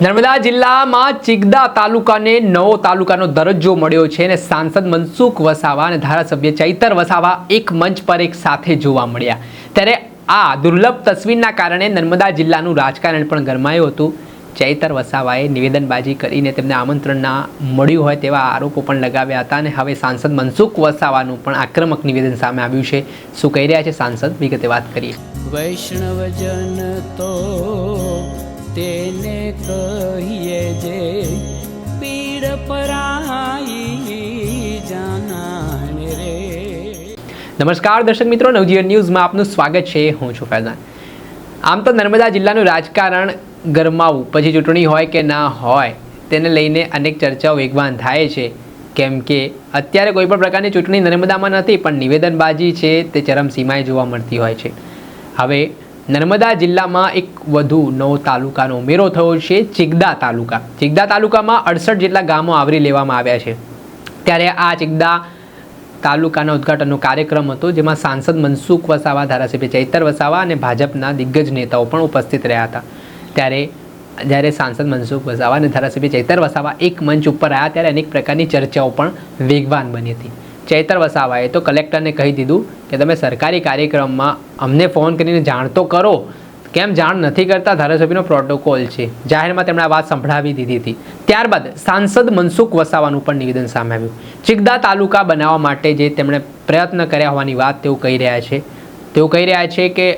નર્મદા જિલ્લામાં ચિગદા તાલુકાને નવો તાલુકાનો દરજ્જો મળ્યો છે અને સાંસદ મનસુખ વસાવા અને ધારાસભ્ય ચૈતર વસાવા એક મંચ પર એક સાથે જોવા મળ્યા. ત્યારે આ દુર્લભ તસવીરના કારણે નર્મદા જિલ્લાનું રાજકારણ પણ ગરમાયું હતું. ચૈતર વસાવાએ નિવેદનબાજી કરીને તેમને આમંત્રણ ના મળ્યું હોય તેવા આરોપો પણ લગાવ્યા હતા અને હવે સાંસદ મનસુખ વસાવાનું પણ આક્રમક નિવેદન સામે આવ્યું છે. શું કહી રહ્યા છે સાંસદ? વિગતે વાત કરીએ. વૈષ્ણવજન તો તેને કહીએ જે પીડ પરાઈ જાનાને રે. નમસ્કાર દર્શક મિત્રો, નવજીવન ન્યૂઝમાં આપનું સ્વાગત છે. હું છું ફૈઝાન. આમ તો નર્મદા જિલ્લાનું રાજકારણ ગરમાવું. પછી ચૂંટણી હોય કે ના હોય, તેને લઈને અનેક ચર્ચાઓ વેગવાન થાય છે. કેમ કે અત્યારે કોઈ પણ પ્રકારની ચૂંટણી નર્મદામાં નથી, પણ નિવેદનબાજી છે તે ચરમસીમાએ જોવા મળતી હોય છે. હવે નર્મદા જિલ્લામાં એક વધુ નવો તાલુકાનો ઉમેરો થયો છે, ચિગદા તાલુકા. ચિગદા તાલુકામાં અડસઠ જેટલા ગામો આવરી લેવામાં આવ્યા છે. ત્યારે આ ચિગદા તાલુકાના ઉદઘાટનનો કાર્યક્રમ હતો, જેમાં સાંસદ મનસુખ વસાવા, ધારાસભ્ય ચૈતર વસાવા અને ભાજપના દિગ્ગજ નેતાઓ પણ ઉપસ્થિત રહ્યા હતા. ત્યારે, જ્યારે સાંસદ મનસુખ વસાવા અને ધારાસભ્ય ચૈતર વસાવા એક મંચ ઉપર આવ્યા, ત્યારે અનેક પ્રકારની ચર્ચાઓ પણ વેગવાન બની હતી. ચૈતર વસાવાએ તો કલેક્ટરને કહી દીધું કે તમે સરકારી કાર્યક્રમમાં અમને ફોન કરીને જાણ તો કરો. કેમ જાણ નથી કરતા? ધારાસભ્યનો પ્રોટોકોલ છે. જાહેરમાં તેમણે આ વાત સંભળાવી દીધી હતી. ત્યારબાદ સાંસદ મનસુખ વસાવાનું પણ નિવેદન સામે આવ્યું. ચિકદા તાલુકા બનાવવા માટે જે તેમણે પ્રયત્ન કર્યા હોવાની વાત તેઓ કહી રહ્યા છે. તેઓ કહી રહ્યા છે કે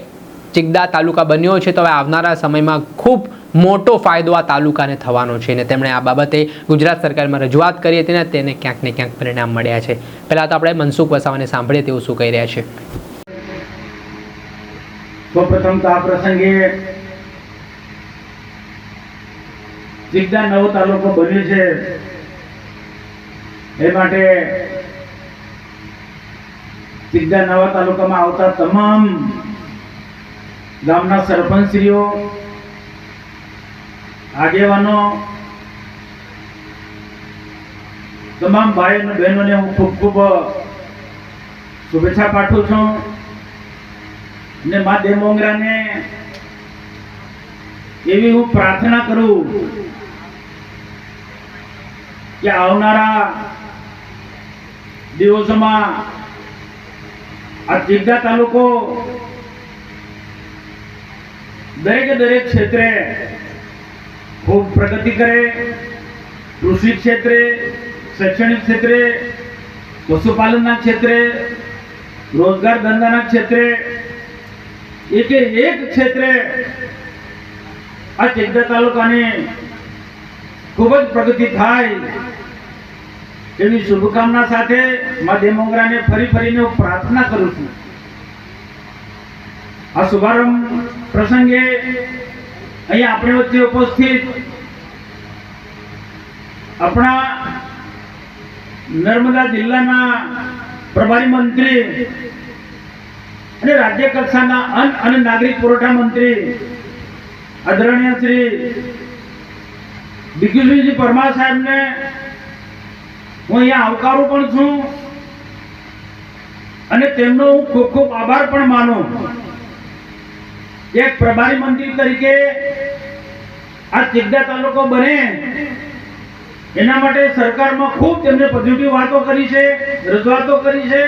ચિગદા તાલુકા બન્યો છે તો હવે આવનારા સમયમાં ખૂબ મોટો ફાયદો આ તાલુકાને થવાનો છે અને તેમણે આ બાબતે ગુજરાત સરકારમાં રજૂઆત કરી હતી ને તેને ક્યાંક ને ક્યાંક પરિણામ મળ્યા છે. પહેલાં તો આપણે મનસુખ વસાવાને સાંભળીએ તેઓ શું કહી રહ્યા છે. સૌપ્રથમ તો આ પ્રસંગે જીગદા નવો તાલુકો બન્યો છે. એ માટે જીગદા નવા તાલુકામાં આવતા તમામ ગામના સરપંચશ્રીઓ આગેવાનો, તમામ ભાઈ અને બહેનોને હું ખૂબ ખૂબ શુભેચ્છા પાઠવું છું. ને મા દેવમોંગરાને એવી હું પ્રાર્થના કરું કે આવનારા દિવસોમાં આ જીગા તાલુકો દરેકે દરેક ક્ષેત્રે ખૂબ પ્રગતિ કરે, કૃષિ ક્ષેત્રે, શૈક્ષણિક ક્ષેત્રે, પશુપાલનના ક્ષેત્રે, રોજગાર ધંધાના ક્ષેત્રે, એકે એક ક્ષેત્રે આ ચેકદા તાલુકાની ખૂબ જ પ્રગતિ થાય એવી શુભકામના સાથે મા દેમોગરાને ફરી ફરીને હું પ્રાર્થના કરું છું. આ શુભારંભ પ્રસંગે અહીંયા આપણી વચ્ચે ઉપસ્થિત આપણા નર્મદા જિલ્લાના પ્રભારી મંત્રી અને રાજ્ય કક્ષાના અન્ન અને નાગરિક પુરવઠા મંત્રી આદરણીય શ્રી દિગ્વિજયજી પરમાર સાહેબને હું અહીંયા આવકારું પણ છું અને તેમનો હું ખૂબ ખૂબ આભાર પણ માનું એક પ્રભારી મંત્રી તરીકે આ ચિગડા તાલુકો બને. એના માટે સરકારમાં ખૂબ તેમને પોઝિટિવ વાતો કરી છે, રજૂઆતો કરી છે.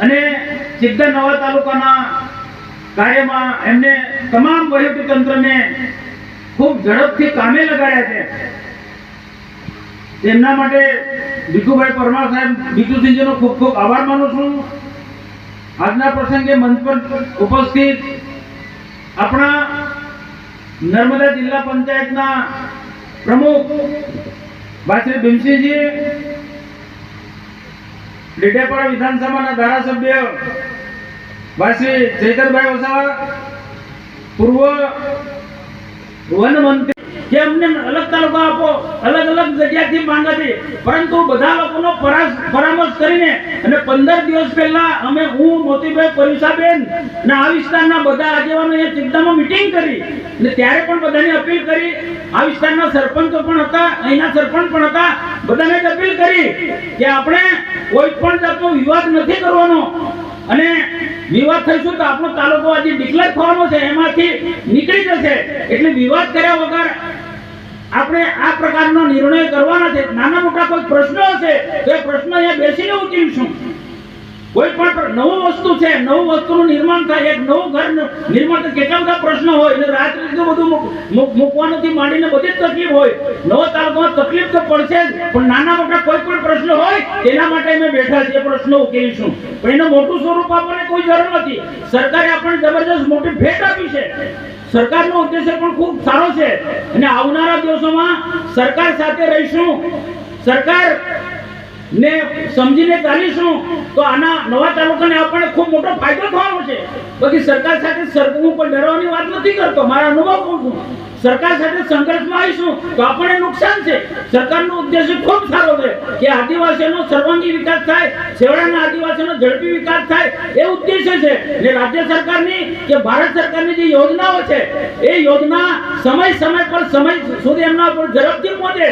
અને ચિગડા નવા તાલુકાના કાર્યમાં એમને તમામ તંત્રને ખૂબ ઝડપથી કામે લગાડ્યા છે. તેમના માટે ભીખુભાઈ પરમાર સાહેબ, ભીખુસિંહજીનો ખૂબ ખૂબ આભાર માનું છું. આજના પ્રસંગે મંચ પર ઉપસ્થિત આપણા નર્મદા જિલ્લા પંચાયતના પ્રમુખ ભાઈ ભીમસિંહજી ડેડિયાપાડા વિધાનસભાના ધારાસભ્ય ભાઈ ચૈતરભાઈ વસાવા, પૂર્વ વન મંત્રી, કે અમને અલગ તાલુકા આપો, અલગ અલગ જગ્યાથી માંગ પરંતુ બધા લોકોનો પરામર્શ કરીને અને પંદર દિવસ પહેલા અમે હું, મોતીભાઈ, પરિસાબેન અને આ વિસ્તારના બધા આગેવાનો એ ચિંતામાં મિટિંગ કરી. અને ત્યારે પણ બધાને અપીલ કરી. આ વિસ્તારના સરપંચો પણ હતા, અહીંના સરપંચ પણ હતા. બધાને અપીલ કરી કે આપણે કોઈ પણ જાતનો વિવાદ નથી કરવાનો. અને વિવાદ થઈશું તો આપણો તાલુકો આજે ડિક્લેર થવાનો છે. એમાંથી નીકળી જશે. એટલે વિવાદ કર્યા વગર આપણે આ પ્રકારનો નિર્ણય કરવાના છે. નાના મોટા કોઈ પ્રશ્નો હશે પ્રશ્ન અહીંયા બેસીને ઉકેલીશું કોઈ પણ નવું વસ્તુ છે, નવું વસ્તુનું નિર્માણ થાય, એક નવું ઘર નિર્માણ કેટલા બધા પ્રશ્નો હોય અને રાત્રિ તો બધું મૂક- મૂક- મૂકવાનોથી માંડીને બધી જ તકલીફ હોય. નવો તાલુકામાં તકલીફ તો પડશે જ, પણ નાના મોટા કોઈ પણ પ્રશ્ન હોય, તેના માટે અમે બેઠા છીએ, પ્રશ્નો ઉકેલીશું પણ એનું મોટું સ્વરૂપ આપણને કોઈ જરૂર નથી. સરકારે આપણને જબરજસ્ત મોટી ભેટ આપી છે. સરકારનો ઉદ્દેશ્ય પણ ખૂબ સારો છે. અને આવનારા દિવસોમાં સરકાર સાથે રહીશું. સરકાર ને સમજીને ચાલીશું, તો આના નવા તાલુકાને આપણને ખૂબ મોટો ફાયદો થવાનો છે. બાકી સરકાર સાથે સરવું કોઈ ડરવાની વાત નથી કરતો, મારા અનુભવ કહું છું. સરકાર સાથે સંઘર્ષમાં આવીશું તો આપણને નુકસાન છે. સરકારનો ઉદ્દેશ્ય ખૂબ સારો છે કે આદિવાસીઓનો સર્વાંગી વિકાસ થાય, છેવાડાના આદિવાસીઓનો ઝડપી વિકાસ થાય, એ ઉદ્દેશ્ય છે. ને રાજ્ય સરકારની કે ભારત સરકારની જે યોજનાઓ છે, એ યોજના સમય સમય પર સમય સુધી એમના પર ઝડપથી પહોંચે.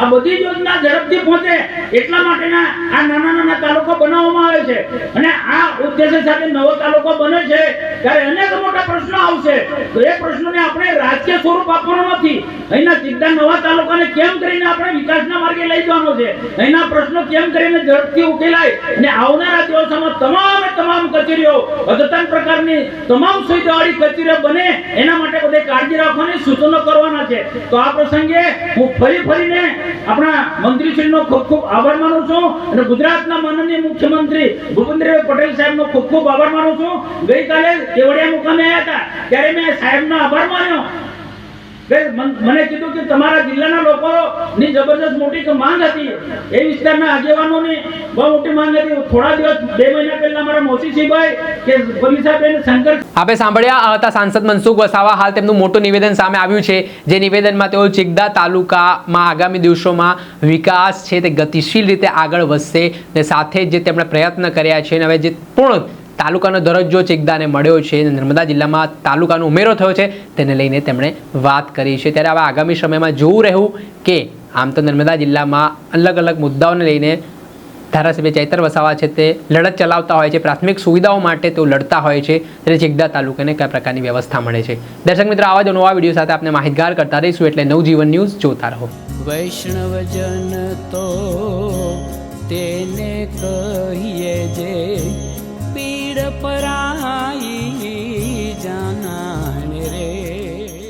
આ બધી યોજના ઝડપથી પહોંચે એટલા માટેના આ નાના નાના તાલુકા બનાવવામાં આવે છે. અને આ ઉદ્દેશ્ય સાથે નવો તાલુકો બને છે, ત્યારે અનેક મોટા પ્રશ્નો આવશે. તો એ પ્રશ્નોને આપણે રાજકીય સ્વરૂપ આપવાનું નથી. અહીંના સીધા નવા તાલુકાને કેમ કરીને આપણે વિકાસના માર્ગે લઈ જવાનો છે? અહીંના પ્રશ્નો કેમ કરીને ઝડપથી ઉકેલાય? અને આવનારા દિવસોમાં તમામે તમામ કચેરીઓ અદ્યતન પ્રકારની તમામ સુવિધાવાળી કચેરીઓ બને, એના માટે બધે કાળજી રાખવાની, સૂચનો કરવાના છે. તો આ પ્રસંગે હું ફરી ફરીને આપણા મંત્રીશ્રીનો ખૂબ ખૂબ આભાર માનું છું અને ગુજરાતના માનનીય મુખ્યમંત્રી ભૂપેન્દ્રભાઈ પટેલ સાહેબનો ખૂબ ખૂબ આભાર માનું છું. ગઈકાલે કેવડિયા મુકામે આવ્યા હતા, ત્યારે મેં સાહેબનો આભાર માન્યો. મન- કીધું કે તમારા જિલ્લાના લોકોની જબરદસ્ત મોટી માંગ હતી. એ વિસ્તારના આગેવાનોની બહુ મોટી માંગ હતી. થોડા દિવસ, બે મહિના પહેલા મારા મોસીસિંહભાઈ કે પમીસાબેન શંકર આપણે સાંભળ્યા હતા સાંસદ મનસુખ વસાવા. હાલ તેમનું મોટું નિવેદન સામે આવ્યું છે, જે નિવેદનમાં તેઓ ચિગદા તાલુકામાં આગામી દિવસોમાં વિકાસ છે તે ગતિશીલ રીતે આગળ વધશે ને સાથે જે તેમણે પ્રયત્ન કર્યા છે અને હવે જે પૂર્ણ તાલુકાનો દરજ્જો ચેકદાને મળ્યો છે નર્મદા જિલ્લામાં તાલુકાનો ઉમેરો થયો છે. તેને લઈને તેમણે વાત કરી છે. ત્યારે હવે આગામી સમયમાં જોવું રહ્યું કે આમ તો નર્મદા જિલ્લામાં અલગ અલગ મુદ્દાઓને લઈને ધારાસભ્ય ચૈતર વસાવા છે તે લડત ચલાવતા હોય છે, પ્રાથમિક સુવિધાઓ માટે તેઓ લડતા હોય છે. ત્યારે ચેકદા તાલુકાને કયા પ્રકારની વ્યવસ્થા મળે છે? દર્શક મિત્રો, આવા જ નવા વીડિયો સાથે આપણે માહિતગાર કરતા રહીશું એટલે નવજીવન ન્યૂઝ જોતા રહો. વૈષ્ણવજન તો તેને કહીએ જે પીડ પરાઈ જા